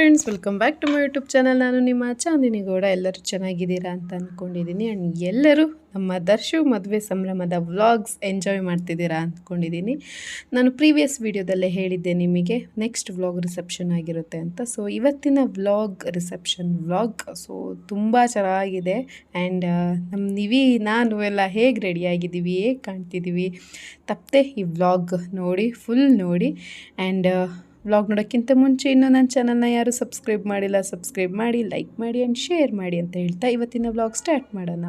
Friends welcome back to my YouTube channel ನಾನು ನಿಮ್ಮ ಚಾಂದಿನಿ ಗೌಡ. ಎಲ್ಲರೂ ಚೆನ್ನಾಗಿದ್ದೀರಾ ಅಂತ ಅಂದ್ಕೊಂಡಿದ್ದೀನಿ ಆ್ಯಂಡ್ ಎಲ್ಲರೂ ನಮ್ಮ ದರ್ಶು ಮದುವೆ ಸಂಭ್ರಮದ ವ್ಲಾಗ್ಸ್ ಎಂಜಾಯ್ ಮಾಡ್ತಿದ್ದೀರಾ ಅಂದ್ಕೊಂಡಿದ್ದೀನಿ ನಾನು ಪ್ರೀವಿಯಸ್ ವೀಡಿಯೋದಲ್ಲೇ ಹೇಳಿದ್ದೆ ನಿಮಗೆ ನೆಕ್ಸ್ಟ್ ವ್ಲಾಗ್ ರಿಸೆಪ್ಷನ್ ಆಗಿರುತ್ತೆ ಅಂತ. ಸೊ ಇವತ್ತಿನ ವ್ಲಾಗ್ ರಿಸೆಪ್ಷನ್ ವ್ಲಾಗ್ ಸೊ ತುಂಬ ಚೆನ್ನಾಗಿದೆ. ಆ್ಯಂಡ್ ನಮ್ಮ ನಿವಿ, ನಾನು ಎಲ್ಲ ಹೇಗೆ ರೆಡಿಯಾಗಿದ್ದೀವಿ ಹೇಗೆ ಕಾಣ್ತಿದ್ದೀವಿ, ತಪ್ಪದೆ ಈ ವ್ಲಾಗ್ ನೋಡಿ ಫುಲ್ ನೋಡಿ. ಆ್ಯಂಡ್ ವ್ಲಾಗ್ ನೋಡೋಕ್ಕಿಂತ ಮುಂಚೆ ಇನ್ನೂ ನನ್ನ ಚಾನಲ್ನ ಯಾರು ಸಬ್ಸ್ಕ್ರೈಬ್ ಮಾಡಿಲ್ಲ ಸಬ್ಸ್ಕ್ರೈಬ್ ಮಾಡಿ ಲೈಕ್ ಮಾಡಿ ಆ್ಯಂಡ್ ಶೇರ್ ಮಾಡಿ ಅಂತ ಹೇಳ್ತಾ ಇವತ್ತಿನ ವ್ಲಾಗ್ ಸ್ಟಾರ್ಟ್ ಮಾಡೋಣ.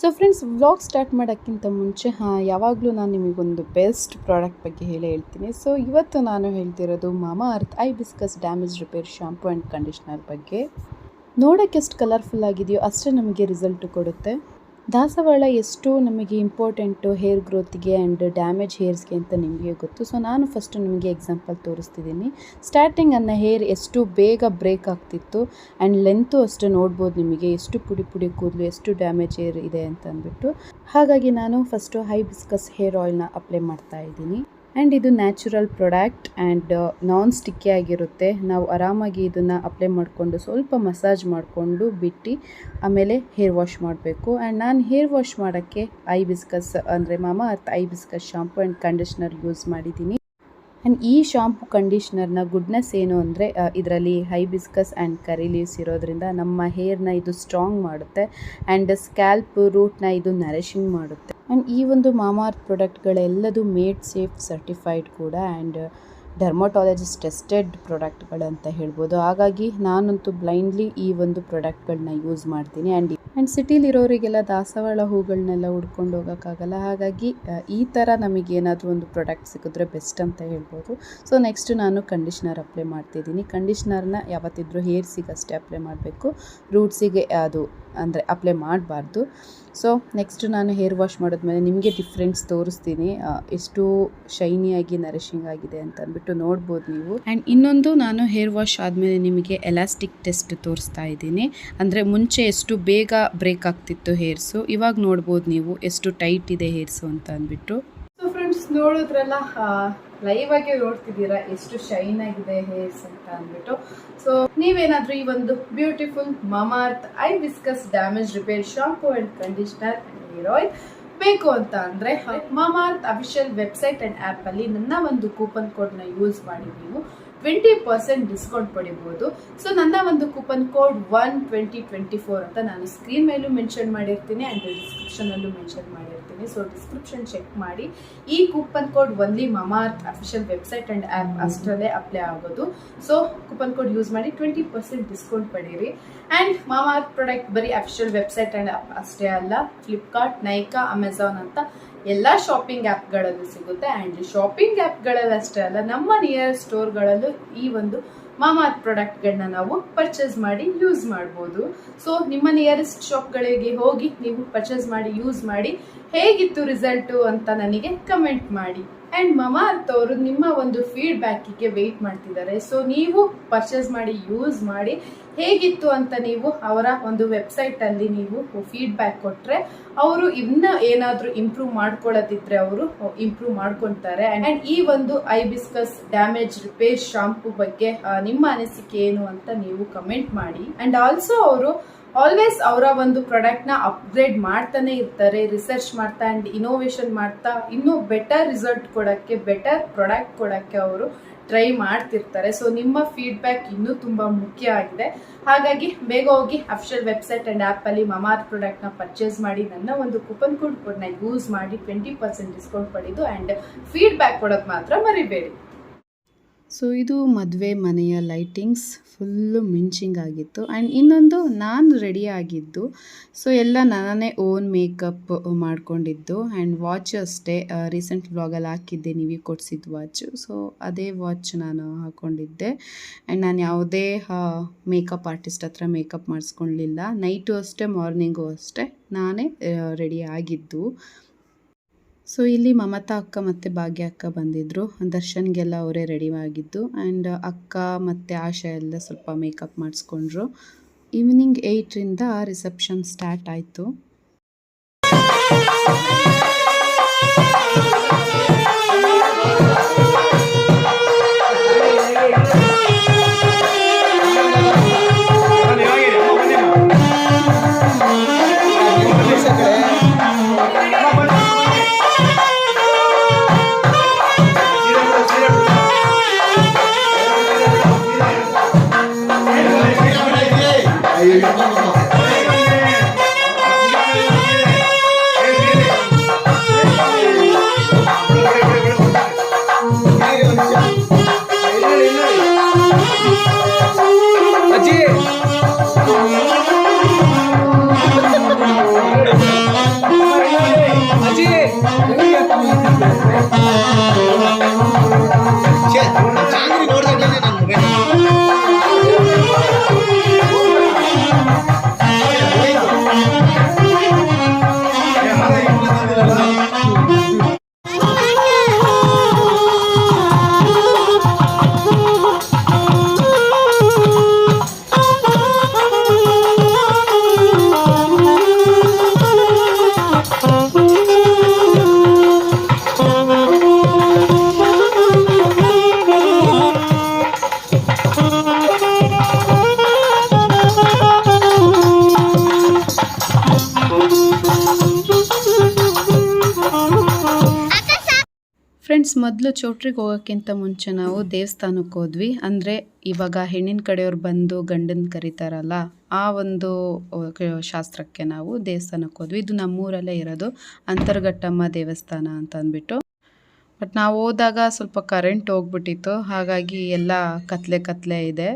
ಸೊ ಫ್ರೆಂಡ್ಸ್ ವ್ಲಾಗ್ ಸ್ಟಾರ್ಟ್ ಮಾಡೋಕ್ಕಿಂತ ಮುಂಚೆ, ಹಾಂ, ಯಾವಾಗಲೂ ನಾನು ನಿಮಗೊಂದು ಬೆಸ್ಟ್ ಪ್ರಾಡಕ್ಟ್ ಬಗ್ಗೆ ಹೇಳಿ ಹೇಳ್ತೀನಿ. ಸೊ ಇವತ್ತು ನಾನು ಹೇಳ್ತಿರೋದು Mamaearth hibiscus damage repair shampoo and conditioner ಬಗ್ಗೆ. ನೋಡೋಕ್ಕೆ ಎಷ್ಟು ಕಲರ್ಫುಲ್ ಆಗಿದೆಯೋ ಅಷ್ಟೇ ನಮಗೆ ರಿಸಲ್ಟ್ ಕೊಡುತ್ತೆ. ದಾಸವಾಳ ಎಷ್ಟು ನಮಗೆ ಇಂಪಾರ್ಟೆಂಟು ಹೇರ್ ಗ್ರೋತ್ಗೆ ಆ್ಯಂಡ್ ಡ್ಯಾಮೇಜ್ ಹೇರ್ಸ್ಗೆ ಅಂತ ನಿಮಗೆ ಗೊತ್ತು. ಸೊ ನಾನು ಫಸ್ಟು ನಿಮಗೆ ಎಕ್ಸಾಂಪಲ್ ತೋರಿಸ್ತಿದ್ದೀನಿ. ಸ್ಟಾರ್ಟಿಂಗ್ ಅನ್ನ ಹೇರ್ ಎಷ್ಟು ಬೇಗ ಬ್ರೇಕ್ ಆಗ್ತಿತ್ತು ಆ್ಯಂಡ್ ಲೆಂತು ಅಷ್ಟು ನೋಡ್ಬೋದು ನಿಮಗೆ, ಎಷ್ಟು ಪುಡಿ ಪುಡಿ ಕೂದಲು, ಎಷ್ಟು ಡ್ಯಾಮೇಜ್ ಹೇರ್ ಇದೆ ಅಂತ ಅಂದ್ಬಿಟ್ಟು. ಹಾಗಾಗಿ ನಾನು ಫಸ್ಟು ಹೈ ಬಿಸ್ಕಸ್ ಹೇರ್ ಆಯಿಲ್ನ ಅಪ್ಲೈ ಮಾಡ್ತಾ ಇದ್ದೀನಿ. ಆ್ಯಂಡ್ ಇದು natural product and non sticky ಆಗಿರುತ್ತೆ. ನಾವು ಆರಾಮಾಗಿ ಇದನ್ನು ಅಪ್ಲೈ ಮಾಡಿಕೊಂಡು ಸ್ವಲ್ಪ ಮಸಾಜ್ ಮಾಡಿಕೊಂಡು ಬಿಟ್ಟು ಆಮೇಲೆ ಹೇರ್ ವಾಶ್ ಮಾಡಬೇಕು. ಆ್ಯಂಡ್ ನಾನು ಹೇರ್ ವಾಶ್ ಮಾಡೋಕ್ಕೆ ಐ ಬಿಸ್ಕಸ್ ಅಂದರೆ Mamaearth hibiscus shampoo and conditioner use ಮಾಡಿದ್ದೀನಿ. ಆ್ಯಂಡ್ ಈ ಶಾಂಪು ಕಂಡೀಷ್ನರ್ನ ಗುಡ್ನೆಸ್ ಏನು ಅಂದರೆ ಇದರಲ್ಲಿ ಹೈಬಿಸ್ಕಸ್ ಆ್ಯಂಡ್ ಕರಿ ಲೀವ್ಸ್ ಇರೋದ್ರಿಂದ ನಮ್ಮ ಹೇರ್ನ ಇದು ಸ್ಟ್ರಾಂಗ್ ಮಾಡುತ್ತೆ ಆ್ಯಂಡ್ ಸ್ಕ್ಯಾಲ್ಪ್ ರೂಟ್ನ ಇದು ನರಿಷಿಂಗ್ ಮಾಡುತ್ತೆ. ಆ್ಯಂಡ್ ಈ ಒಂದು ಮಾಮಾರ್ತ್ ಪ್ರಾಡಕ್ಟ್ಗಳೆಲ್ಲದು ಮೇಡ್ ಸೇಫ್ ಸರ್ಟಿಫೈಡ್ ಕೂಡ ಆ್ಯಂಡ್ ಡರ್ಮಟಾಲಜಿಸ್ಟ್ ಟೆಸ್ಟೆಡ್ ಪ್ರಾಡಕ್ಟ್ಗಳಂತ ಹೇಳ್ಬೋದು. ಹಾಗಾಗಿ ನಾನಂತೂ ಬ್ಲೈಂಡ್ಲಿ ಈ ಒಂದು ಪ್ರಾಡಕ್ಟ್ಗಳನ್ನ ಯೂಸ್ ಮಾಡ್ತೀನಿ. ಆ್ಯಂಡ್ ಆ್ಯಂಡ್ ಸಿಟಿಲಿರೋರಿಗೆಲ್ಲ ದಾಸವಾಳ ಹೂಗಳನ್ನೆಲ್ಲ ಹುಡ್ಕೊಂಡು ಹೋಗೋಕ್ಕಾಗಲ್ಲ. ಹಾಗಾಗಿ ಈ ಥರ ನಮಗೆ ಏನಾದರೂ ಒಂದು ಪ್ರಾಡಕ್ಟ್ ಸಿಕ್ಕಿದ್ರೆ ಬೆಸ್ಟ್ ಅಂತ ಹೇಳ್ಬೋದು. ಸೊ ನೆಕ್ಸ್ಟ್ ನಾನು ಕಂಡೀಷ್ನರ್ ಅಪ್ಲೈ ಮಾಡ್ತಿದ್ದೀನಿ. ಕಂಡೀಷ್ನರ್ನ ಯಾವತ್ತಿದ್ರೂ ಹೇರ್ಸಿಗೆ ಅಷ್ಟೇ ಅಪ್ಲೈ ಮಾಡಬೇಕು. ರೂಟ್ಸಿಗೆ ಅದು ಅಂದರೆ ಅಪ್ಲೈ ಮಾಡಬಾರ್ದು. ಸೊ ನೆಕ್ಸ್ಟ್ ನಾನು ಹೇರ್ ವಾಶ್ ಮಾಡಿದ್ಮೇಲೆ ನಿಮಗೆ ಡಿಫ್ರೆನ್ಸ್ ತೋರಿಸ್ತೀನಿ. ಎಷ್ಟು ಶೈನಿಯಾಗಿ ನರಿಶಿಂಗ್ ಆಗಿದೆ ಅಂತ ಅಂದ್ಬಿಟ್ಟು ನೋಡ್ಬೋದು ನೀವು. ಆ್ಯಂಡ್ ಇನ್ನೊಂದು ನಾನು ಹೇರ್ ವಾಶ್ ಆದಮೇಲೆ ನಿಮಗೆ ಎಲಾಸ್ಟಿಕ್ ಟೆಸ್ಟ್ ತೋರಿಸ್ತಾ ಇದ್ದೀನಿ. ಅಂದರೆ ಮುಂಚೆ ಎಷ್ಟು ಬೇಗ ಬ್ರೇಕ್ ಆಗ್ತಿತ್ತು ಹೇರ್ಸು ಇವಾಗ ನೋಡ್ಬೋದು ನೀವು ಎಷ್ಟು ಟೈಟ್ ಇದೆ ಹೇರ್ಸು ಅಂತ ಅಂದ್ಬಿಟ್ಟು. ಸೊ ಫ್ರೆಂಡ್ಸ್ ನೋಡಿದ್ರಲ್ಲ ಲೈವ್ ಆಗಿ ನೋಡ್ತಿದ್ದೀರಾ? ಎಷ್ಟು ಶೈನ್ ಆಗಿದೆ ಹೇರ್ಸ್ ಅಂತ ಅಂದ್ಬಿಟ್ಟು. ಸೊ ನೀವೇನಾದ್ರೂ ಈ ಒಂದು beautiful Mamaearth hibiscus damage repair shampoo and conditioner hair oil ಬೇಕು ಅಂತ ಅಂದ್ರೆ Mamaearth official website and app ಅಲ್ಲಿ ನನ್ನ ಒಂದು ಕೂಪನ್ ಕೋಡ್ನ ಯೂಸ್ ಮಾಡಿ ನೀವು. ಟ್ವೆಂಟಿ ಪರ್ಸೆಂಟ್ ಡಿಸ್ಕೌಂಟ್ ಪಡಿಬಹುದು ಸೊ ನನ್ನ ಒಂದು coupon code one twenty twenty four ಅಂತ ನಾನು ಸ್ಕ್ರೀನ್ ಮೇಲೂ ಮೆನ್ಷನ್ ಮಾಡಿರ್ತೀನಿ ಅಂಡ್ ಡಿಸ್ಕ್ರಿಪ್ಷನ್ ಅಲ್ಲೂ ಮೆನ್ಷನ್ ಮಾಡಿರ್ತೀನಿ. ಸೊ ಡಿಸ್ಕ್ರಿಪ್ಷನ್ ಚೆಕ್ ಮಾಡಿ. ಈ coupon code only Mamaearth official website and app ಅಷ್ಟರಲ್ಲೇ ಅಪ್ಲೈ ಆಗೋದು. ಸೊ ಕೂಪನ್ ಕೋಡ್ ಯೂಸ್ ಮಾಡಿ ಟ್ವೆಂಟಿ ಪರ್ಸೆಂಟ್ ಡಿಸ್ಕೌಂಟ್ ಪಡೀರಿ. ಆ್ಯಂಡ್ ಮಾಮಾರ್ತ್ ಪ್ರಾಡಕ್ಟ್ ಬರೀ ಅಫಿಷಿಯಲ್ ವೆಬ್ಸೈಟ್ ಆ್ಯಂಡ್ ಆ್ಯಪ್ ಅಷ್ಟೇ ಅಲ್ಲ. ಫ್ಲಿಪ್ಕಾರ್ಟ್ ನೈಕಾ ಅಮೆಝಾನ್ ಅಂತ ಎಲ್ಲ ಶಾಪಿಂಗ್ ಆ್ಯಪ್ಗಳಲ್ಲೂ ಸಿಗುತ್ತೆ. ಆ್ಯಂಡ್ ಶಾಪಿಂಗ್ ಆ್ಯಪ್ಗಳಲ್ಲಿ ಅಷ್ಟೇ ಅಲ್ಲ, ನಮ್ಮ ನಿಯರ್ ಸ್ಟೋರ್ಗಳಲ್ಲೂ ಈ ಒಂದು ಮಾಮಾತ್ ಪ್ರಾಡಕ್ಟ್ಗಳನ್ನ ನಾವು ಪರ್ಚೇಸ್ ಮಾಡಿ ಯೂಸ್ ಮಾಡ್ಬೋದು. ಸೊ ನಿಮ್ಮ ನಿಯರೆಸ್ಟ್ ಶಾಪ್ಗಳಿಗೆ ಹೋಗಿ ನೀವು ಪರ್ಚೇಸ್ ಮಾಡಿ ಯೂಸ್ ಮಾಡಿ ಹೇಗಿತ್ತು ರಿಸಲ್ಟು ಅಂತ ನನಗೆ ಕಮೆಂಟ್ ಮಾಡಿ. ಆ್ಯಂಡ್ ಮಮಾರ್ತ್ ಅವರು ನಿಮ್ಮ ಒಂದು ಫೀಡ್ಬ್ಯಾಕಿಗೆ ವೆಯ್ಟ್ ಮಾಡ್ತಿದ್ದಾರೆ. ಸೊ ನೀವು ಪರ್ಚೇಸ್ ಮಾಡಿ ಯೂಸ್ ಮಾಡಿ ಹೇಗಿತ್ತು ಅಂತ ನೀವು ಅವರ ಒಂದು ವೆಬ್ಸೈಟಲ್ಲಿ ನೀವು ಫೀಡ್ಬ್ಯಾಕ್ ಕೊಟ್ಟರೆ ಅವರು ಇನ್ನ ಏನಾದರೂ ಇಂಪ್ರೂವ್ ಮಾಡ್ಕೊಳ್ಳೋದಿದ್ರೆ ಅವರು ಇಂಪ್ರೂವ್ ಮಾಡ್ಕೊಂತಾರೆ. ಆ್ಯಂಡ್ ಈ ಒಂದು hibiscus damage repair shampoo ಬಗ್ಗೆ ನಿಮ್ಮ ಅನಿಸಿಕೆ ಏನು ಅಂತ ನೀವು ಕಮೆಂಟ್ ಮಾಡಿ. ಆ್ಯಂಡ್ ಆಲ್ಸೋ ಅವರು ಆಲ್ವೇಸ್ ಅವರ ಒಂದು ಪ್ರಾಡಕ್ಟ್ನ ಅಪ್ಗ್ರೇಡ್ ಮಾಡ್ತಾನೆ ಇರ್ತಾರೆ ರಿಸರ್ಚ್ ಮಾಡ್ತಾ ಅಂಡ್ ಇನೋವೇಷನ್ ಮಾಡ್ತಾ, ಇನ್ನೂ ಬೆಟರ್ ರಿಸಲ್ಟ್ ಕೊಡಕ್ಕೆ ಬೆಟರ್ ಪ್ರಾಡಕ್ಟ್ ಕೊಡಕ್ಕೆ ಅವರು ಟ್ರೈ ಮಾಡ್ತಿರ್ತಾರೆ. ಸೊ ನಿಮ್ಮ ಫೀಡ್ಬ್ಯಾಕ್ ಇನ್ನೂ ತುಂಬ ಮುಖ್ಯ ಆಗಿದೆ. ಹಾಗಾಗಿ ಬೇಗ ಹೋಗಿ ಅಫಿಷಿಯಲ್ ವೆಬ್ಸೈಟ್ ಆ್ಯಂಡ್ ಆ್ಯಪಲ್ಲಿ ಮಮಾರ್ ಪ್ರಾಡಕ್ಟ್ನ ಪರ್ಚೇಸ್ ಮಾಡಿ. ನನ್ನ ಒಂದು ಕೂಪನ್ ಕೋಡ್ ಕೋಡ್ನ ಯೂಸ್ ಮಾಡಿ. ಟ್ವೆಂಟಿ ಪರ್ಸೆಂಟ್ ಡಿಸ್ಕೌಂಟ್ ಪಡೆದು ಆ್ಯಂಡ್ ಫೀಡ್ಬ್ಯಾಕ್ ಕೊಡೋದು ಮಾತ್ರ ಮರಿಬೇಡಿ. ಸೊ ಇದು ಮದುವೆ ಮನೆಯ ಲೈಟಿಂಗ್ಸ್ ಫುಲ್ಲು ಮಿಂಚಿಂಗ್ ಆಗಿತ್ತು. ಆ್ಯಂಡ್ ಇನ್ನೊಂದು ನಾನು ರೆಡಿ ಆಗಿದ್ದು ಸೊ ಎಲ್ಲ ನಾನೇ ಓನ್ ಮೇಕಪ್ ಮಾಡ್ಕೊಂಡಿದ್ದು. ಆ್ಯಂಡ್ ವಾಚ್ ಅಷ್ಟೇ ರೀಸೆಂಟ್ ವ್ಲಾಗಲ್ಲಿ ಹಾಕಿದ್ದೆ, ನೀವು ಕೊಡಿಸಿದ್ದು ವಾಚ್ ಸೊ ಅದೇ ವಾಚ್ ನಾನು ಹಾಕ್ಕೊಂಡಿದ್ದೆ ಆ್ಯಂಡ್ ನಾನು ಯಾವುದೇ ಮೇಕಪ್ ಆರ್ಟಿಸ್ಟ್ ಹತ್ರ ಮೇಕಪ್ ಮಾಡಿಸ್ಕೊಳ್ಲಿಲ್ಲ ನೈಟು ಅಷ್ಟೇ ಮಾರ್ನಿಂಗು ಅಷ್ಟೇ ನಾನೇ ರೆಡಿ ಆಗಿದ್ದು. ಸೊ ಇಲ್ಲಿ ಮಮತಾ ಅಕ್ಕ ಮತ್ತು ಭಾಗ್ಯ ಅಕ್ಕ ಬಂದಿದ್ದರು ದರ್ಶನ್ಗೆಲ್ಲ ಅವರೇ ರೆಡಿ ಆಗಿದ್ದು ಆ್ಯಂಡ್ ಅಕ್ಕ ಮತ್ತು ಆಶಾ ಎಲ್ಲ ಸ್ವಲ್ಪ ಮೇಕಪ್ ಮಾಡಿಸ್ಕೊಂಡ್ರು. ಈವ್ನಿಂಗ್ ಏಯ್ಟ್ರಿಂದ ರಿಸೆಪ್ಷನ್ ಸ್ಟಾರ್ಟ್ ಆಯಿತು. ಮೊದಲು ಚೌಟ್ರಿಗೆ ಹೋಗೋಕ್ಕಿಂತ ಮುಂಚೆ ನಾವು ದೇವಸ್ಥಾನಕ್ಕೆ ಹೋದ್ವಿ. ಅಂದರೆ ಇವಾಗ ಹೆಣ್ಣಿನ ಕಡೆಯವ್ರು ಬಂದು ಗಂಡನ ಕರೀತಾರಲ್ಲ, ಆ ಒಂದು ಶಾಸ್ತ್ರಕ್ಕೆ ನಾವು ದೇವಸ್ಥಾನಕ್ಕೆ ಹೋದ್ವಿ. ಇದು ನಮ್ಮೂರಲ್ಲೇ ಇರೋದು, ಅಂತರ್ಘಟ್ಟಮ್ಮ ದೇವಸ್ಥಾನ ಅಂತ ಅಂದ್ಬಿಟ್ಟು. ಬಟ್ ನಾವು ಹೋದಾಗ ಸ್ವಲ್ಪ ಕರೆಂಟ್ ಹೋಗ್ಬಿಟ್ಟಿತ್ತು. ಹಾಗಾಗಿ ಎಲ್ಲ ಕತ್ಲೆ ಕತ್ಲೆ ಇದೆ.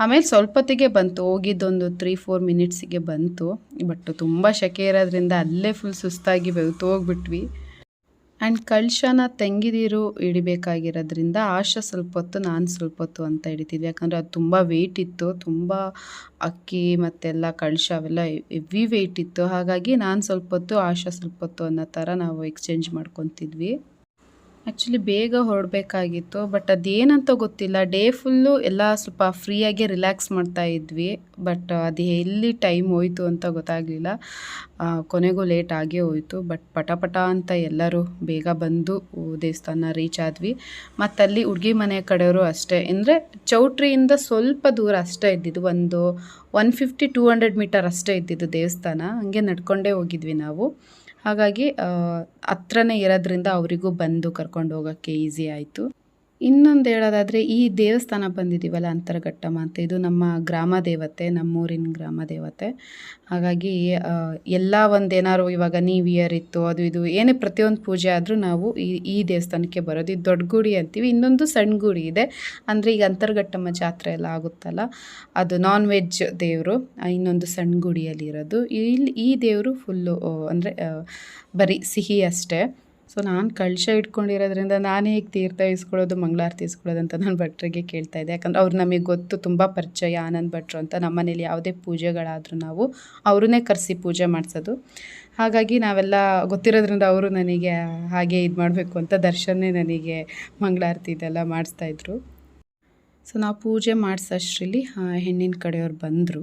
ಆಮೇಲೆ ಸ್ವಲ್ಪತ್ತಿಗೆ ಬಂತು, ಹೋಗಿದ್ದೊಂದು ತ್ರೀ ಫೋರ್ ಮಿನಿಟ್ಸಿಗೆ ಬಂತು. ಬಟ್ ತುಂಬ ಸೆಕೆ ಇರೋದ್ರಿಂದ ಅಲ್ಲೇ ಫುಲ್ ಸುಸ್ತಾಗಿ ಹೋಗ್ಬಿಟ್ವಿ. ಆ್ಯಂಡ್ ಕಳಶನ ತೆಂಗಿದೀರು ಹಿಡಿಬೇಕಾಗಿರೋದ್ರಿಂದ ಆಶಾ ಸ್ವಲ್ಪ ಹೊತ್ತು, ನಾನು ಸ್ವಲ್ಪ ಹೊತ್ತು ಅಂತ ಹಿಡಿತಿದ್ವಿ. ಯಾಕಂದರೆ ಅದು ತುಂಬ ವೆಯ್ಟ್ ಇತ್ತು. ತುಂಬ ಅಕ್ಕಿ ಮತ್ತೆಲ್ಲ ಕಳಶ ಅವೆಲ್ಲ ಹೆವಿ ವೆಯ್ಟ್ ಇತ್ತು. ಹಾಗಾಗಿ ನಾನು ಸ್ವಲ್ಪ ಹೊತ್ತು, ಆಶಾ ಸ್ವಲ್ಪ ಹೊತ್ತು ಅನ್ನೋ ಥರ ನಾವು ಎಕ್ಸ್ಚೇಂಜ್ ಮಾಡ್ಕೊತಿದ್ವಿ. ಆ್ಯಕ್ಚುಲಿ ಬೇಗ ಹೊರಡಬೇಕಾಗಿತ್ತು ಬಟ್ ಅದೇನಂತ ಗೊತ್ತಿಲ್ಲ. ಡೇ ಫುಲ್ಲು ಎಲ್ಲ ಸ್ವಲ್ಪ ಫ್ರೀಯಾಗಿ ರಿಲ್ಯಾಕ್ಸ್ ಮಾಡ್ತಾ ಇದ್ವಿ ಬಟ್ ಅದು ಎಲ್ಲಿ ಟೈಮ್ ಹೋಯಿತು ಅಂತ ಗೊತ್ತಾಗಲಿಲ್ಲ. ಕೊನೆಗೂ ಲೇಟ್ ಆಗೇ ಹೋಯಿತು ಬಟ್ ಪಟ ಪಟ ಅಂತ ಎಲ್ಲರೂ ಬೇಗ ಬಂದು ದೇವಸ್ಥಾನ ರೀಚ್ ಆದ್ವಿ. ಮತ್ತು ಅಲ್ಲಿ ಹುಡುಗಿ ಮನೆ ಕಡೆಯವರು ಅಷ್ಟೇ. ಅಂದರೆ ಚೌಟ್ರಿಯಿಂದ ಸ್ವಲ್ಪ ದೂರ ಅಷ್ಟೇ ಇದ್ದಿದ್ದು, ಒಂದು one fifty two hundred metre ಅಷ್ಟೇ ಇದ್ದಿದ್ದು ದೇವಸ್ಥಾನ. ಹಂಗೆ ನಡ್ಕೊಂಡೇ ಹೋಗಿದ್ವಿ ನಾವು. ಹಾಗಾಗಿ ಹತ್ರನೇ ಇರೋದ್ರಿಂದ ಅವರಿಗೂ ಬಂದು ಕರ್ಕೊಂಡು ಹೋಗೋಕ್ಕೆ ಈಸಿ ಆಯಿತು. ಇನ್ನೊಂದು ಹೇಳೋದಾದರೆ, ಈ ದೇವಸ್ಥಾನ ಬಂದಿದ್ದೀವಲ್ಲ ಅಂತರ್ಘಟ್ಟಮ್ಮ ಅಂತ ಇದು ನಮ್ಮ ಗ್ರಾಮ ದೇವತೆ, ನಮ್ಮೂರಿನ ಗ್ರಾಮ ದೇವತೆ. ಹಾಗಾಗಿ ಎಲ್ಲ ಎಲ್ಲ ಒಂದೇನಾದ್ರು ಇವಾಗ ನ್ಯೂ ಇಯರ್ ಇತ್ತು, ಅದು ಇದು, ಏನೇ ಪ್ರತಿಯೊಂದು ಪೂಜೆ ಆದರೂ ನಾವು ಈ ಈ ದೇವಸ್ಥಾನಕ್ಕೆ ಬರೋದು. ಇದು ದೊಡ್ಡ ಗುಡಿ ಅಂತೀವಿ, ಇನ್ನೊಂದು ಸಣ್ಣ ಗುಡಿ ಇದೆ. ಅಂದರೆ ಈಗ ಅಂತರ್ಘಟ್ಟಮ್ಮ ಜಾತ್ರೆ ಎಲ್ಲ ಆಗುತ್ತಲ್ಲ, ಅದು ನಾನ್ ವೆಜ್ ದೇವರು ಇನ್ನೊಂದು ಸಣ್ಣ ಗುಡಿಯಲ್ಲಿ ಇರೋದು ಇಲ್ಲಿ ಈ ದೇವರು ಫುಲ್ಲು ಅಂದರೆ ಬರೀ ಸಿಹಿ ಅಷ್ಟೇ. ಸೊ ನಾನು ಕಳಶ ಇಟ್ಕೊಂಡಿರೋದ್ರಿಂದ ನಾನೇ ಹೇಗೆ ತೀರ್ಥ ಇಸ್ಕೊಳ್ಳೋದು, ಮಂಗಳಾರತಿ ಇಸ್ಕೊಳ್ಳೋದು ಅಂತ ನಾನು ಭಟ್ರಿಗೆ ಕೇಳ್ತಾ ಇದ್ದೆ. ಯಾಕಂದ್ರೆ ಅವ್ರು ನಮಗೆ ಗೊತ್ತು, ತುಂಬ ಪರಿಚಯ ಆನಂದ್ ಭಟ್ರು ಅಂತ ನಮ್ಮ ಮನೇಲಿ ಯಾವುದೇ ಪೂಜೆಗಳಾದರೂ ನಾವು ಅವ್ರನ್ನೇ ಕರೆಸಿ ಪೂಜೆ ಮಾಡಿಸೋದು. ಹಾಗಾಗಿ ನಾವೆಲ್ಲ ಗೊತ್ತಿರೋದ್ರಿಂದ ಅವರು ನನಗೆ ಹಾಗೆ ಇದು ಮಾಡಬೇಕು ಅಂತ ದರ್ಶನೇ ನನಗೆ ಮಂಗಳಾರತಿ ಇದೆಲ್ಲ ಮಾಡಿಸ್ತಾಯಿದ್ರು ಸೊ ನಾವು ಪೂಜೆ ಮಾಡಿಸೋಷ್ಟ್ರಲ್ಲಿ ಹೆಣ್ಣಿನ ಕಡೆಯವ್ರು ಬಂದರು.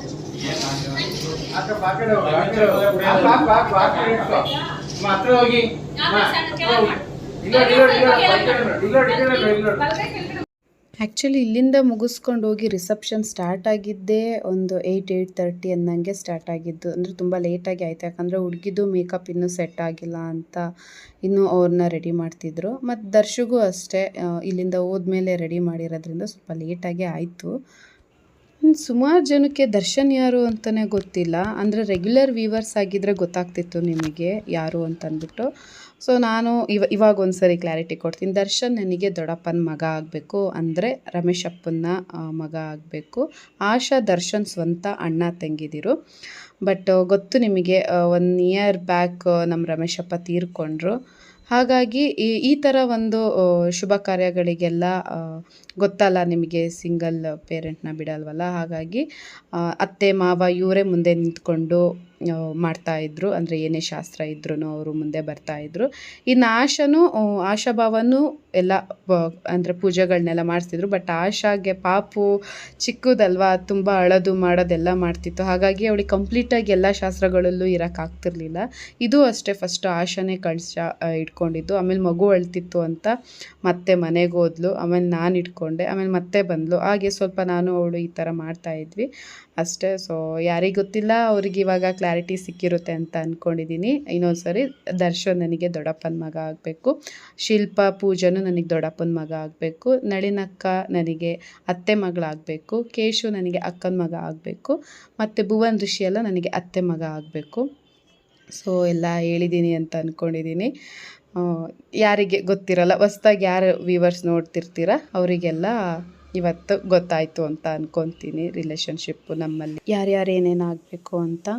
ಆ್ಯಕ್ಚುಲಿ ಇಲ್ಲಿಂದ ಮುಗಿಸ್ಕೊಂಡು ಹೋಗಿ ರಿಸೆಪ್ಷನ್ ಸ್ಟಾರ್ಟ್ ಆಗಿದ್ದೇ ಒಂದು ಏಯ್ಟ್ ಏಯ್ಟ್ ತರ್ಟಿ ಅನ್ನಂಗೆ ಸ್ಟಾರ್ಟ್ ಆಗಿದ್ದು. ಅಂದರೆ ತುಂಬ ಲೇಟಾಗಿ ಆಯಿತು. ಯಾಕಂದರೆ ಹುಡುಗಿದು ಮೇಕಪ್ ಇನ್ನೂ ಸೆಟ್ ಆಗಿಲ್ಲ ಅಂತ ಇನ್ನೂ ಅವ್ರನ್ನ ರೆಡಿ ಮಾಡ್ತಿದ್ರು. ಮತ್ತು ದರ್ಶಗೂ ಅಷ್ಟೇ ಇಲ್ಲಿಂದ ಹೋದ್ಮೇಲೆ ರೆಡಿ ಮಾಡಿರೋದ್ರಿಂದ ಸ್ವಲ್ಪ ಲೇಟಾಗೇ ಆಯಿತು. ಸುಮಾರು ಜನಕ್ಕೆ ದರ್ಶನ್ ಯಾರು ಅಂತಲೇ ಗೊತ್ತಿಲ್ಲ. ಅಂದರೆ ರೆಗ್ಯುಲರ್ ವ್ಯೂವರ್ಸ್ ಆಗಿದ್ದರೆ ಗೊತ್ತಾಗ್ತಿತ್ತು ನಿಮಗೆ ಯಾರು ಅಂತಂದ್ಬಿಟ್ಟು. ಸೊ ನಾನು ಇವ, ಇವಾಗ ಒಂದು ಸರಿ ಕ್ಲಾರಿಟಿ ಕೊಡ್ತೀನಿ. ದರ್ಶನ್ ನನಗೆ ದೊಡ್ಡಪ್ಪನ ಮಗ ಆಗಬೇಕು. ಅಂದರೆ ರಮೇಶ್ ಅಪ್ಪನ ಮಗ ಆಗಬೇಕು. ಆಶಾ ದರ್ಶನ್ ಸ್ವಂತ ಅಣ್ಣ ತಂಗಿದಿರು. ಬಟ್ ಗೊತ್ತು ನಿಮಗೆ ಒನ್ ಇಯರ್ ಬ್ಯಾಕ್ ನಮ್ಮ ರಮೇಶಪ್ಪ ತೀರ್ಕೊಂಡ್ರು. ಹಾಗಾಗಿ ಈ ಈ ಥರ ಒಂದು ಶುಭ ಕಾರ್ಯಗಳಿಗೆಲ್ಲ ಗೊತ್ತಲ್ಲ ನಿಮಗೆ ಸಿಂಗಲ್ ಪೇರೆಂಟ್ನ ಬಿಡಲ್ವಲ್ಲ? ಹಾಗಾಗಿ ಅತ್ತೆ, ಮಾವ, ಇವರೇ ಮುಂದೆ ನಿಂತ್ಕೊಂಡು ಮಾಡ್ತಾಯಿದ್ರು ಅಂದರೆ ಏನೇ ಶಾಸ್ತ್ರ ಇದ್ರೂ ಅವರು ಮುಂದೆ ಬರ್ತಾಯಿದ್ರು ಇನ್ನು ಆಶಾನು ಆಶಾಭಾವನೂ ಎಲ್ಲ ಅಂದರೆ ಪೂಜೆಗಳನ್ನೆಲ್ಲ ಮಾಡಿಸ್ತಿದ್ರು. ಬಟ್ ಆಶಾಗೆ ಪಾಪು ಚಿಕ್ಕದಲ್ವಾ, ತುಂಬ ಅಳದು ಮಾಡೋದೆಲ್ಲ ಮಾಡ್ತಿತ್ತು. ಹಾಗಾಗಿ ಅವಳಿಗೆ ಕಂಪ್ಲೀಟಾಗಿ ಎಲ್ಲ ಶಾಸ್ತ್ರಗಳಲ್ಲೂ ಇರೋಕ್ಕಾಗ್ತಿರ್ಲಿಲ್ಲ ಇದು ಅಷ್ಟೇ ಫಸ್ಟು ಆಶಾನೇ ಕಳ್ಸ ಇಟ್ಕೊಂಡಿದ್ದು. ಆಮೇಲೆ ಮಗು ಅಳ್ತಿತ್ತು ಅಂತ ಮತ್ತೆ ಮನೆಗೆ ಹೋದ್ಲು. ಆಮೇಲೆ ನಾನು ಇಟ್ಕೊಂಡೆ. ಆಮೇಲೆ ಮತ್ತೆ ಬಂದಳು ಹಾಗೆ ಸ್ವಲ್ಪ ನಾನು ಅವಳು ಈ ಥರ ಮಾಡ್ತಾ ಇದ್ವಿ. ಅಷ್ಟೇ. ಸೊ ಯಾರಿಗೆ ಗೊತ್ತಿಲ್ಲ, ಅವ್ರಿಗೆ ಇವಾಗ ಕ್ಲಾರಿಟಿ ಸಿಕ್ಕಿರುತ್ತೆ ಅಂತ ಅಂದ್ಕೊಂಡಿದ್ದೀನಿ ಇನ್ನೊಂದು ಸರಿ ದರ್ಶನ್ ನನಗೆ ದೊಡ್ಡಪ್ಪನ ಮಗ ಆಗಬೇಕು. ಶಿಲ್ಪ ಪೂಜನು ನನಗೆ ದೊಡ್ಡಪ್ಪನ ಮಗ ಆಗಬೇಕು. ನಳಿನಕ್ಕ ನನಗೆ ಅತ್ತೆ ಮಗಳಾಗಬೇಕು ಕೇಶು ನನಗೆ ಅಕ್ಕನ ಮಗ ಆಗಬೇಕು. ಮತ್ತು ಭುವನ್ ಋಷಿ ಎಲ್ಲ ನನಗೆ ಅತ್ತೆ ಮಗ ಆಗಬೇಕು. ಸೊ ಎಲ್ಲ ಹೇಳಿದ್ದೀನಿ ಅಂತ ಅಂದ್ಕೊಂಡಿದ್ದೀನಿ ಯಾರಿಗೆ ಗೊತ್ತಿರಲ್ಲ, ಹೊಸ್ದಾಗಿ ಯಾರು ವ್ಯೂವರ್ಸ್ ನೋಡ್ತಿರ್ತೀರ, ಅವರಿಗೆಲ್ಲ ಇವತ್ತು ಗೊತ್ತಾಯಿತು ಅಂತ ಅನ್ಕೊತೀನಿ ರಿಲೇಷನ್ಶಿಪ್ಪು ನಮ್ಮಲ್ಲಿ. ಯಾರ್ಯಾರು ಏನೇನು ಆಗಬೇಕು ಅಂತ.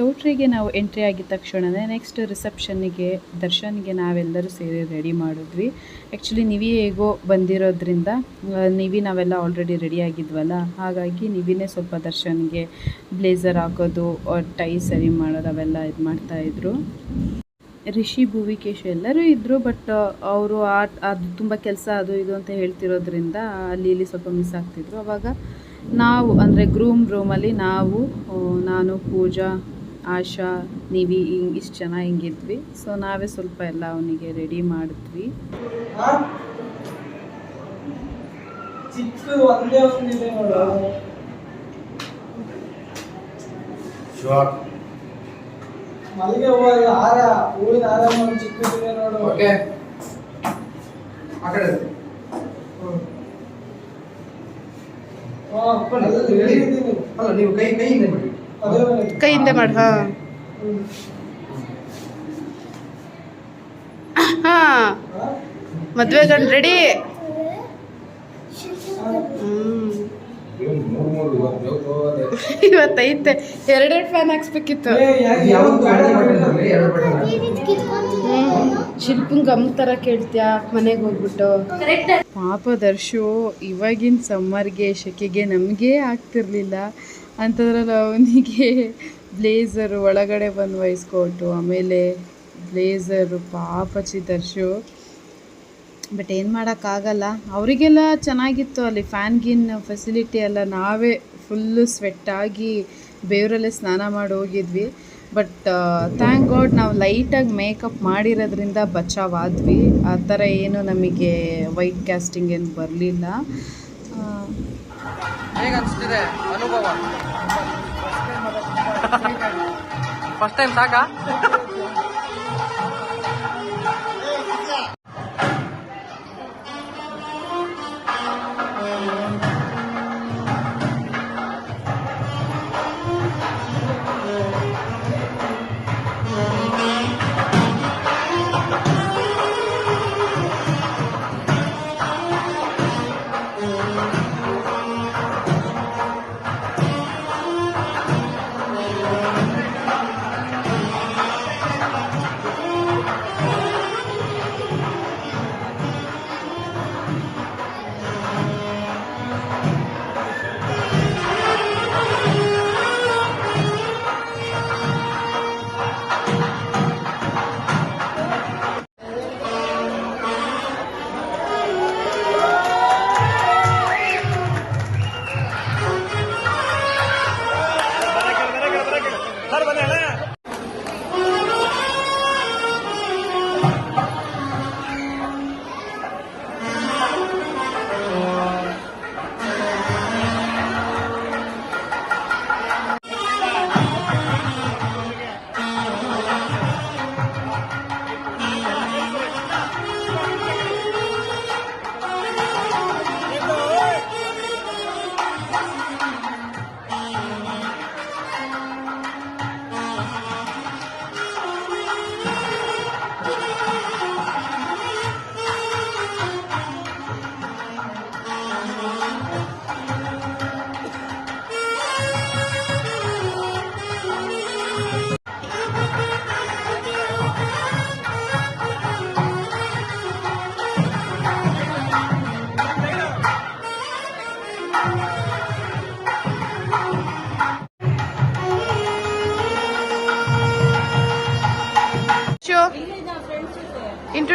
ಚೌಟ್ರಿಗೆ ನಾವು ಎಂಟ್ರಿ ಆಗಿದ ತಕ್ಷಣವೇ ನೆಕ್ಸ್ಟ್ ರಿಸೆಪ್ಷನ್ನಿಗೆ ದರ್ಶನ್ಗೆ ನಾವೆಲ್ಲರೂ ಸೇರಿ ರೆಡಿ ಮಾಡಿದ್ವಿ. ಆ್ಯಕ್ಚುಲಿ ನಿವಿ ಹೇಗೋ ಬಂದಿರೋದ್ರಿಂದ ನೀವಿ ನಿವಿ ನಾವೆಲ್ಲ ಆಲ್ರೆಡಿ ರೆಡಿ ಆಗಿದ್ವಲ್ಲ? ಹಾಗಾಗಿ ನಿವಿನೇ ಸ್ವಲ್ಪ ದರ್ಶನ್ಗೆ ಬ್ಲೇಸರ್ ಹಾಕೋದು ಟೈ ಸರಿ ಮಾಡೋದು, ಅವೆಲ್ಲ ಇದು ಮಾಡ್ತಾಯಿದ್ರು ರಿಷಿ, ಭುವಿಕೇಶ್ ಎಲ್ಲರೂ ಇದ್ದರು ಬಟ್ ಅವರು ಆ, ಅದು ತುಂಬ ಕೆಲಸ, ಅದು ಇದು ಅಂತ ಹೇಳ್ತಿರೋದ್ರಿಂದ ಅಲ್ಲಿ ಇಲ್ಲಿ ಸ್ವಲ್ಪ ಮಿಸ್ ಆಗ್ತಿದ್ರು. ಅವಾಗ ನಾವು, ಅಂದರೆ ಗ್ರೂಮ್ ರೂಮಲ್ಲಿ ನಾವು ನಾನು, ಪೂಜಾ ಆಶಾ ನೀವು ಹಿಂಗೆ ಇಷ್ಟು ಜನ ಹಿಂಗಿದ್ವಿ ಸೊ ನಾವೇ ಸ್ವಲ್ಪ ಎಲ್ಲ ಅವನಿಗೆ ರೆಡಿ ಮಾಡಿದ್ವಿ. ಚಿಕ್ಕ ಒಂದೇ ಒಂದಿದೆ ನೋಡು. ಶೋರ್ ಮಲ್ಲಿಗೆ ಹೂವ ಹಾರ ಹೂವಿನ ಹಾರ ಒಂದು ಚಿಕ್ಕದಿದೆ ನೋಡು. ಓಕೆ. ಆ ಕಡೆ. ಅಲ್ಲಿ ನೀವು ಕೈ ಕೈಯಿಂದ ಬಿಡಿ. ಕೈಯಿಂದ ಮಾಡಿ ಹಾಂ. ಹಾಂ? ಮದುವೆ ಗಂಡು ರೆಡಿ ಇವತ್ತೈತೆ. ಎರಡೆರಡು ಫ್ಯಾನ್ ಹಾಕ್ಸ್ಬೇಕಿತ್ತು? ಶಿಲ್ಪಂಗ್ ಗಮ್ ಥರ ಕೇಳ್ತೀಯಾ? ಮನೆಗೆ ಹೋಗ್ಬಿಟ್ಟು. ಪಾಪ ದರ್ಶು ಇವಾಗಿನ ಸಮ್ಮರ್ಗೆ ಶೆಕೆಗೆ ನಮಗೆ ಆಗ್ತಿರ್ಲಿಲ್ಲ. ಅಂಥದ್ರಲ್ಲಿ ಅವನಿಗೆ ಬ್ಲೇಸರು ಒಳಗಡೆ ಬಂದು ವಹಿಸ್ಕೊಟ್ಟು, ಆಮೇಲೆ ಬ್ಲೇಸರು ಪಾಪ ಚಿತರ್ಶು ಬಟ್ ಏನು ಮಾಡೋಕ್ಕಾಗಲ್ಲ. ಅವರಿಗೆಲ್ಲ ಚೆನ್ನಾಗಿತ್ತು ಅಲ್ಲಿ ಫ್ಯಾನ್ ಗಿನ್ ಫೆಸಿಲಿಟಿ ಎಲ್ಲ. ನಾವೇ ಫುಲ್ಲು ಸ್ವೆಟ್ಟಾಗಿ ಬೇವರಲ್ಲೇ ಸ್ನಾನ ಮಾಡಿ ಹೋಗಿದ್ವಿ. ಬಟ್ ಥ್ಯಾಂಕ್ ಗಾಡ್ ನಾವು ಲೈಟಾಗಿ ಮೇಕಪ್ ಮಾಡಿರೋದ್ರಿಂದ ಬಚಾವಾದ್ವಿ ಆ ಥರ ಏನು ನಮಗೆ ವೈಟ್ ಕ್ಯಾಸ್ಟಿಂಗ್ ಏನು ಬರಲಿಲ್ಲ. ಹೇಗೆ ಅನಿಸ್ತಿದೆ ಅನುಭವ? ಫಸ್ಟ್ ಟೈಮ್ ಸಾಕಾ?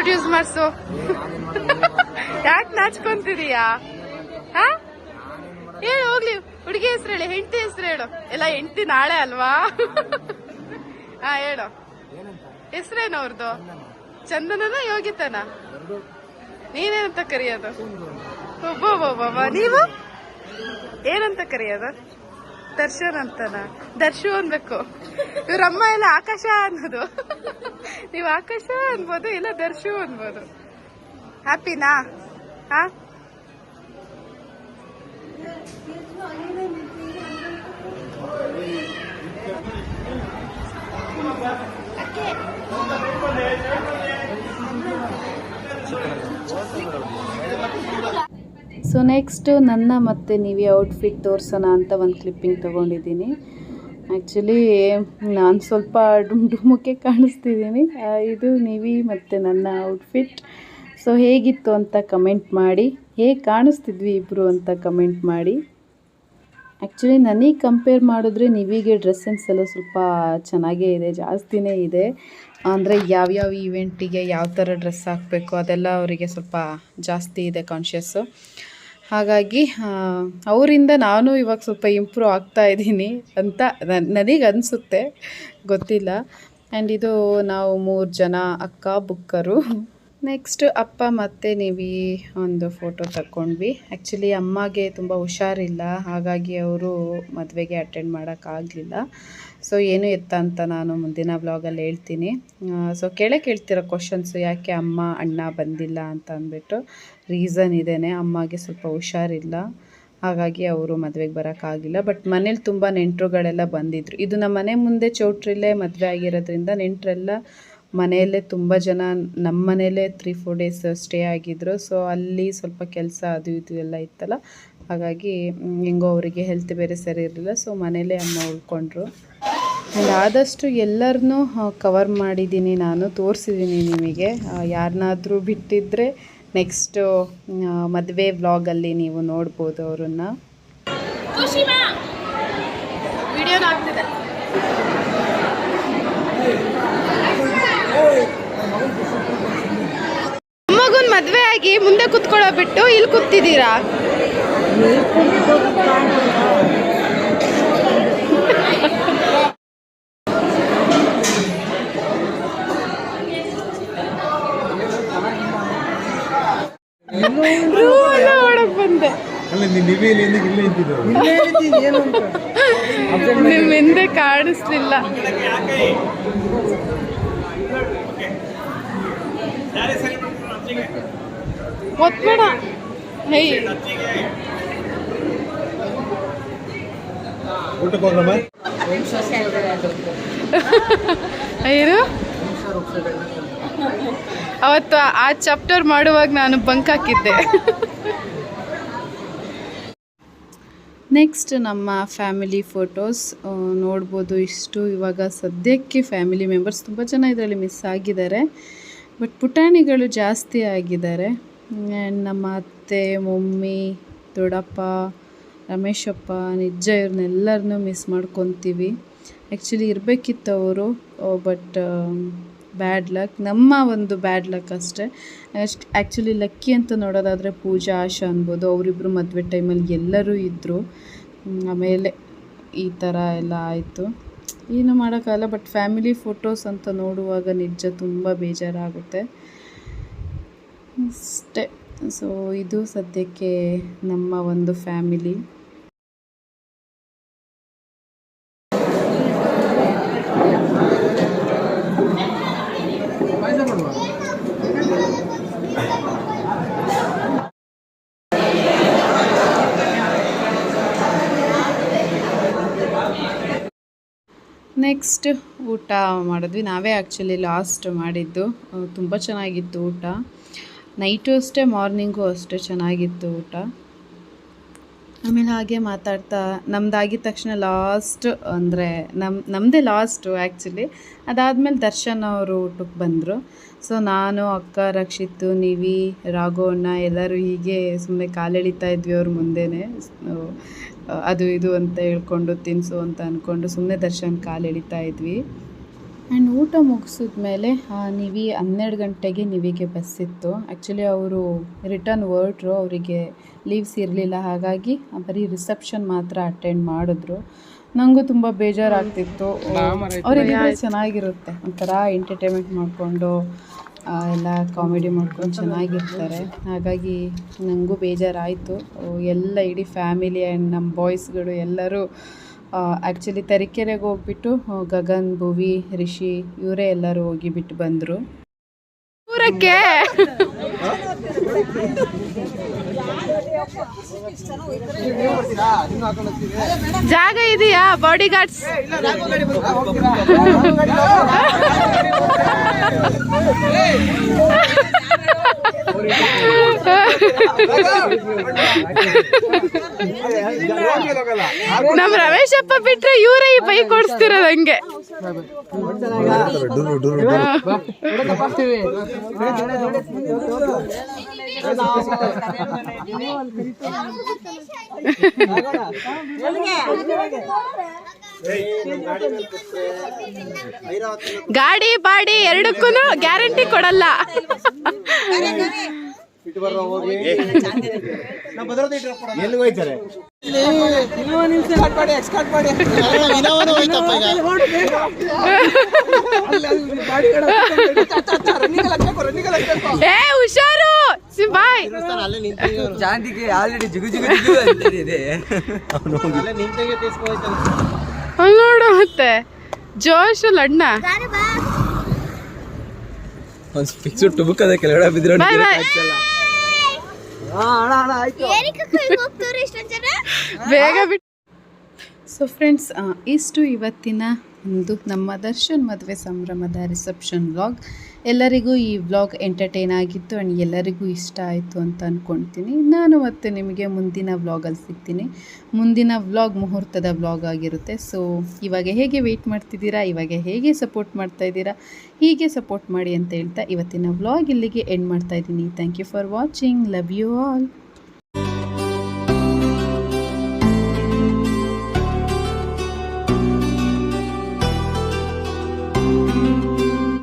ಇಂಟ್ರೊಡ್ಯೂಸ್ ಮಾಡ್ಸು ಯಾಕೆ ನಾಚ್ಕೊಂತಿದೀಯಾ? ಹಾ? ಹೇಳು ಹೋಗ್ಲಿ. ಹುಡುಗಿ ಹೆಸರು ಹೇಳಿ, ಹೆಂಡತಿ ಹೆಸರು ಹೇಳು. ಎಲ್ಲ ಹೆಂಡತಿ ನಾಳೆ ಅಲ್ವಾ? ಹಾ, ಹೇಳು. ಹೆಸರೇನು ಅವ್ರದ್ದು ಚಂದನನ, ಯೋಗಿತನ? ನೀನೇನಂತ ಕರೆಯೋದು? ಒಬ್ಬೊಬ್ಬೊಬ್ಬ ನೀವು? ಏನಂತ ಕರೆಯೋದು? ದರ್ಶನ್ ಅಂತನ? ದರ್ಶು ಅನ್ಬೇಕು. ಇವ್ರ ಅಮ್ಮ ಎಲ್ಲ ಆಕಾಶ ಅನ್ನೋದು. ನೀವು ಆಕಾಶ ಅನ್ಬೋದು, ಇಲ್ಲ ದರ್ಶು ಅನ್ಬೋದು. ಹ್ಯಾಪಿನಾ ಹಾ? ಸೊ ನೆಕ್ಸ್ಟ್ ನನ್ನ ಮತ್ತು ನೀವೇ ಔಟ್ಫಿಟ್ ತೋರಿಸೋಣ ಅಂತ ಒಂದು ಕ್ಲಿಪ್ಪಿಂಗ್ ತೊಗೊಂಡಿದ್ದೀನಿ. ಆ್ಯಕ್ಚುಲಿ ನಾನು ಸ್ವಲ್ಪ ಡುಮ್ ಕಾಣಿಸ್ತಿದ್ದೀನಿ. ಇದು ನೀವಿ ಮತ್ತು ನನ್ನ ಔಟ್ಫಿಟ್ ಸೊ ಹೇಗಿತ್ತು ಅಂತ ಕಮೆಂಟ್ ಮಾಡಿ. ಹೇಗೆ ಕಾಣಿಸ್ತಿದ್ವಿ ಇಬ್ಬರು ಅಂತ ಕಮೆಂಟ್ ಮಾಡಿ. ಆ್ಯಕ್ಚುಲಿ ನನಗೆ ಕಂಪೇರ್ ಮಾಡಿದ್ರೆ ನಿವಿಗೆ ಡ್ರೆಸ್ ಸೆನ್ಸ್ ಎಲ್ಲ ಸ್ವಲ್ಪ ಚೆನ್ನಾಗೇ ಇದೆ, ಜಾಸ್ತಿನೇ ಇದೆ. ಅಂದರೆ ಯಾವ್ಯಾವ ಈವೆಂಟಿಗೆ ಯಾವ ಥರ ಡ್ರೆಸ್ ಹಾಕಬೇಕು ಅದೆಲ್ಲ ಅವರಿಗೆ ಸ್ವಲ್ಪ ಜಾಸ್ತಿ ಇದೆ ಕಾನ್ಷಿಯಸ್ಸು ಹಾಗಾಗಿ ಅವರಿಂದ ನಾನು ಇವಾಗ ಸ್ವಲ್ಪ ಇಂಪ್ರೂವ್ ಆಗ್ತಾ ಇದ್ದೀನಿ ಅಂತ ನನಗೆ ಅನಿಸುತ್ತೆ. ಗೊತ್ತಿಲ್ಲ. ಆ್ಯಂಡ್ ಇದು ನಾವು ಮೂರು ಜನ ಅಕ್ಕ, ಬುಕ್ಕರು. ನೆಕ್ಸ್ಟ್ ಅಪ್ಪ ಮತ್ತೆ ನೀವಿ ಒಂದು ಫೋಟೋ ತಕ್ಕೊಂಡ್ವಿ ಆ್ಯಕ್ಚುಲಿ ಅಮ್ಮಗೆ ತುಂಬ ಹುಷಾರಿಲ್ಲ. ಹಾಗಾಗಿ ಅವರು ಮದುವೆಗೆ ಅಟೆಂಡ್ ಮಾಡೋಕ್ಕಾಗಲಿಲ್ಲ ಸೊ ಏನು ಎತ್ತ ಅಂತ ನಾನು ಮುಂದಿನ ಬ್ಲಾಗಲ್ಲಿ ಹೇಳ್ತೀನಿ. ಸೊ ಕೇಳೇ ಕೇಳ್ತಿರೋ ಕ್ವಶನ್ಸು ಯಾಕೆ ಅಮ್ಮ, ಅಣ್ಣ ಬಂದಿಲ್ಲ ಅಂತ ಅಂದ್ಬಿಟ್ಟು. ರೀಸನ್ ಇದೇನೆ, ಅಮ್ಮಗೆ ಸ್ವಲ್ಪ ಹುಷಾರಿಲ್ಲ. ಹಾಗಾಗಿ ಅವರು ಮದುವೆಗೆ ಬರೋಕ್ಕಾಗಿಲ್ಲ ಬಟ್ ಮನೇಲಿ ತುಂಬ ನೆಂಟರುಗಳೆಲ್ಲ ಬಂದಿದ್ರು. ಇದು ನಮ್ಮ ಮನೆ ಮುಂದೆ ಚೌಟ್ರಿಲ್ಲೇ ಮದುವೆ ಆಗಿರೋದ್ರಿಂದ ನೆಂಟರೆಲ್ಲ ಮನೆಯಲ್ಲೇ ತುಂಬ ಜನ ನಮ್ಮ ಮನೆಯಲ್ಲೇ ತ್ರೀ ಫೋರ್ ಡೇಸ್ ಸ್ಟೇ ಆಗಿದ್ದರು ಸೊ ಅಲ್ಲಿ ಸ್ವಲ್ಪ ಕೆಲಸ ಅದು ಇದು ಎಲ್ಲ ಇತ್ತಲ್ಲ. ಹಾಗಾಗಿ ಹೆಂಗೋ ಅವರಿಗೆ ಹೆಲ್ತ್ ಬೇರೆ ಸರಿ ಇರಲಿಲ್ಲ. ಸೊ ಮನೇಲೇ ಅಮ್ಮ ಉಳ್ಕೊಂಡ್ರು. ಆ್ಯಂಡ್ ಆದಷ್ಟು ಎಲ್ಲರನ್ನೂ ಕವರ್ ಮಾಡಿದ್ದೀನಿ ನಾನು ತೋರಿಸಿದ್ದೀನಿ ನಿಮಗೆ. ಯಾರನ್ನಾದರೂ ಬಿಟ್ಟಿದ್ದರೆ ನೆಕ್ಸ್ಟು ಮದುವೆ ವ್ಲಾಗಲ್ಲಿ ನೀವು ನೋಡ್ಬೋದು ಅವರನ್ನು. ಅಮ್ಮಗೊಂದು ಮದುವೆ ಆಗಿ ಮುಂದೆ ಕುತ್ಕೊಳ್ಳೋ ಬಿಟ್ಟು ಇಲ್ಲಿ ಕೂತಿದ್ದೀರಾ ರೂಲ್ ನೋಡಕ್ ಬಂದೆ ಅಲ್ಲ ನೀನು ನಿವೇಲಿ ಎಂದಿಗೆ ಇಲ್ಲೇ ಇದ್ದಿದ್ದು ಇಲ್ಲೇ ಹೇಳ್ತೀನಿ ಏನು ಅಂತ ನಿಮ್ ಹಿಂದೆ ಕಾಣಿಸ್ಲಿಲ್ಲ. ಒತ್ಬೇಡ. ಹೇ. ಊಟಕ್ಕೆ ಹೋಗಮ್ಮ ಏನು? ಅವತ್ತು ಆ ಚಾಪ್ಟರ್ ಮಾಡುವಾಗ ನಾನು ಬಂಕ್ ಹಾಕಿದ್ದೆ. ನೆಕ್ಸ್ಟ್ ನಮ್ಮ ಫ್ಯಾಮಿಲಿ ಫೋಟೋಸ್ ನೋಡ್ಬೋದು ಇಷ್ಟು. ಇವಾಗ ಸದ್ಯಕ್ಕೆ ಫ್ಯಾಮಿಲಿ ಮೆಂಬರ್ಸ್ ತುಂಬ ಜನ ಇದರಲ್ಲಿ ಮಿಸ್ ಆಗಿದ್ದಾರೆ. ಬಟ್ ಪುಟಾಣಿಗಳು ಜಾಸ್ತಿ ಆಗಿದ್ದಾರೆ. ಆ್ಯಂಡ್ ನಮ್ಮ ಅತ್ತೆ, ಮಮ್ಮಿ, ದೊಡ್ಡಪ್ಪ, ರಮೇಶಪ್ಪ ನಿಜ ಇವ್ರನ್ನೆಲ್ಲರನ್ನೂ ಮಿಸ್ ಮಾಡ್ಕೊತೀವಿ. ಆ್ಯಕ್ಚುಲಿ ಇರಬೇಕಿತ್ತು ಅವರು ಬಟ್ ಬ್ಯಾಡ್ ಲಕ್, ನಮ್ಮ ಒಂದು ಬ್ಯಾಡ್ ಲಕ್ ಅಷ್ಟೇ. ಆ್ಯಕ್ಚುಲಿ ಲಕ್ಕಿ ಅಂತ ನೋಡೋದಾದರೆ ಪೂಜಾ, ಆಶಾ ಅನ್ಬೋದು. ಅವರಿಬ್ಬರು ಮದುವೆ ಟೈಮಲ್ಲಿ ಎಲ್ಲರೂ ಇದ್ದರು ಆಮೇಲೆ ಈ ಥರ ಎಲ್ಲ ಆಯಿತು. ಏನು ಮಾಡೋಕ್ಕಾಗಲ್ಲ ಬಟ್ ಫ್ಯಾಮಿಲಿ ಫೋಟೋಸ್ ಅಂತ ನೋಡುವಾಗ ನಿಜ ತುಂಬ ಬೇಜಾರಾಗುತ್ತೆ. ಅಷ್ಟೇ. ಸೊ ಇದು ಸದ್ಯಕ್ಕೆ ನಮ್ಮ ಒಂದು ಫ್ಯಾಮಿಲಿ ನೆಕ್ಸ್ಟ್ ಊಟ ಮಾಡಿದ್ವಿ. ನಾವೇ ಆ್ಯಕ್ಚುಲಿ ಲಾಸ್ಟ್ ಮಾಡಿದ್ದು. ತುಂಬ ಚೆನ್ನಾಗಿತ್ತು ಊಟ. ನೈಟು ಅಷ್ಟೇ ಮಾರ್ನಿಂಗು ಅಷ್ಟೇ ಚೆನ್ನಾಗಿತ್ತು ಊಟ. ಆಮೇಲೆ ಹಾಗೆ ಮಾತಾಡ್ತಾ ನಮ್ದಾಗಿದ ತಕ್ಷಣ ಲಾಸ್ಟ್ ಅಂದರೆ ನಮ್ಮ ನಮ್ಮದೇ ಲಾಸ್ಟು ಆ್ಯಕ್ಚುಲಿ ಅದಾದಮೇಲೆ ದರ್ಶನ್ ಅವರು ಊಟಕ್ಕೆ ಬಂದರು. ಸೊ ನಾನು, ಅಕ್ಕ ರಕ್ಷಿತ್ತು ನಿವಿ ರಾಘವಣ್ಣ ಎಲ್ಲರೂ ಹೀಗೆ ಸುಮ್ಮನೆ ಕಾಲೆಳಿತಾ ಇದ್ವಿ ಅವ್ರ ಮುಂದೆನೇ. ಅದು ಇದು ಅಂತ ಹೇಳ್ಕೊಂಡು ತಿನ್ನಿಸು ಅಂತ ಅಂದ್ಕೊಂಡು ಸುಮ್ಮನೆ ದರ್ಶನ್ ಕಾಲು ಎಳಿತಾ ಇದ್ವಿ. ಆ್ಯಂಡ್ ಊಟ ಮುಗಿಸಿದ್ಮೇಲೆ ನಿವಿ ಹನ್ನೆರಡು ಗಂಟೆಗೆ ನಿವಿಗೆ ಬಸ್ ಇತ್ತು. ಆ್ಯಕ್ಚುಲಿ ಅವರು ರಿಟರ್ನ್ ಹೊರಟ್ರು ಅವರಿಗೆ ಲೀವ್ಸ್ ಇರಲಿಲ್ಲ. ಹಾಗಾಗಿ ಬರೀ ರಿಸೆಪ್ಷನ್ ಮಾತ್ರ ಅಟೆಂಡ್ ಮಾಡಿದ್ರು. ನನಗೂ ತುಂಬ ಬೇಜಾರಾಗ್ತಿತ್ತು. ಅವರಿಗೆ ಚೆನ್ನಾಗಿರುತ್ತೆ. ಒಂಥರ ಎಂಟರ್ಟೈನ್ಮೆಂಟ್ ಮಾಡಿಕೊಂಡು ಎಲ್ಲ ಕಾಮಿಡಿ ಮಾಡ್ಕೊಂಡು ಚೆನ್ನಾಗಿರ್ತಾರೆ. ಹಾಗಾಗಿ ನನಗೂ ಬೇಜಾರಾಯಿತು. ಎಲ್ಲ ಇಡೀ ಫ್ಯಾಮಿಲಿ ಆ್ಯಂಡ್ ನಮ್ಮ ಬಾಯ್ಸ್ಗಳು ಎಲ್ಲರೂ ಆ್ಯಕ್ಚುಲಿ ತರೀಕೆರೆಗೆ ಹೋಗ್ಬಿಟ್ಟು ಗಗನ್ ಭುವಿ ರಿಷಿ ಇವರೇ ಎಲ್ಲರೂ ಹೋಗಿ ಬಿಟ್ಟು ಬಂದರು. ಊರಕ್ಕೆ? ಜಾಗ ಇದೆಯಾ ಬಾಡಿ ಗಾರ್ಡ್ಸ್ ನಮ್ ರಮೇಶಪ್ಪ ಬಿಟ್ರೆ ಇವರೇ ಈ ಬೈಕ್ ಓಡಿಸ್ತಿರೋದು ಹಂಗೆ ಗಾಡಿ ಬಾಡಿ ಎರಡಕ್ಕೂ ಗ್ಯಾರಂಟಿ ಕೊಡಲ್ಲ. ಎಲ್ಲಿ ಹೋಯ್ತಾರೆ? ಏ ಹುಷಾರು. ಬಾಯ್. ಆಲ್ರೆಡಿ ಜಿಗು ಜಿಗು ಜಿಗು ಅಂತಿದೆ ಅಲ್ಲಿ ನೋಡು ಮತ್ತೆ. ಜೋಶ್ ಒಂದು ಫಿಕ್ಸ್ ಕೆಳಗಡೆ ಬಿದ್ರೆ ಬೇಗ ಬಿಟ್ಟು ಸೊ ಫ್ರೆಂಡ್ಸ್ ಇಷ್ಟು ಇವತ್ತಿನ ಒಂದು ನಮ್ಮ ದರ್ಶನ್ ಮದುವೆ ಸಂಭ್ರಮದ ರಿಸೆಪ್ಷನ್ ವ್ಲಾಗ್ ಎಲ್ಲರಿಗೂ ಈ ವ್ಲಾಗ್ ಎಂಟರ್ಟೈನ್ ಆಗಿತ್ತು ಆ್ಯಂಡ್ ಎಲ್ಲರಿಗೂ ಇಷ್ಟ ಆಯಿತು ಅಂತ ಅಂದ್ಕೊಳ್ತೀನಿ ನಾನು ಮತ್ತೆ ನಿಮಗೆ ಮುಂದಿನ ವ್ಲಾಗಲ್ಲಿ ಸಿಗ್ತೀನಿ. ಮುಂದಿನ ವ್ಲಾಗ್ ಮುಹೂರ್ತದ ವ್ಲಾಗ್ ಆಗಿರುತ್ತೆ. ಸೊ ಇವಾಗ ಹೇಗೆ ವೆಯ್ಟ್ ಮಾಡ್ತಿದ್ದೀರಾ? ಇವಾಗ ಹೇಗೆ ಸಪೋರ್ಟ್ ಮಾಡ್ತಾ ಇದ್ದೀರಾ? ಹೀಗೆ ಸಪೋರ್ಟ್ ಮಾಡಿ ಅಂತ ಹೇಳ್ತಾ ಇವತ್ತಿನ ವ್ಲಾಗ್ ಇಲ್ಲಿಗೆ ಎಂಡ್ ಮಾಡ್ತಾ ಇದ್ದೀನಿ. Thank you for watching love you all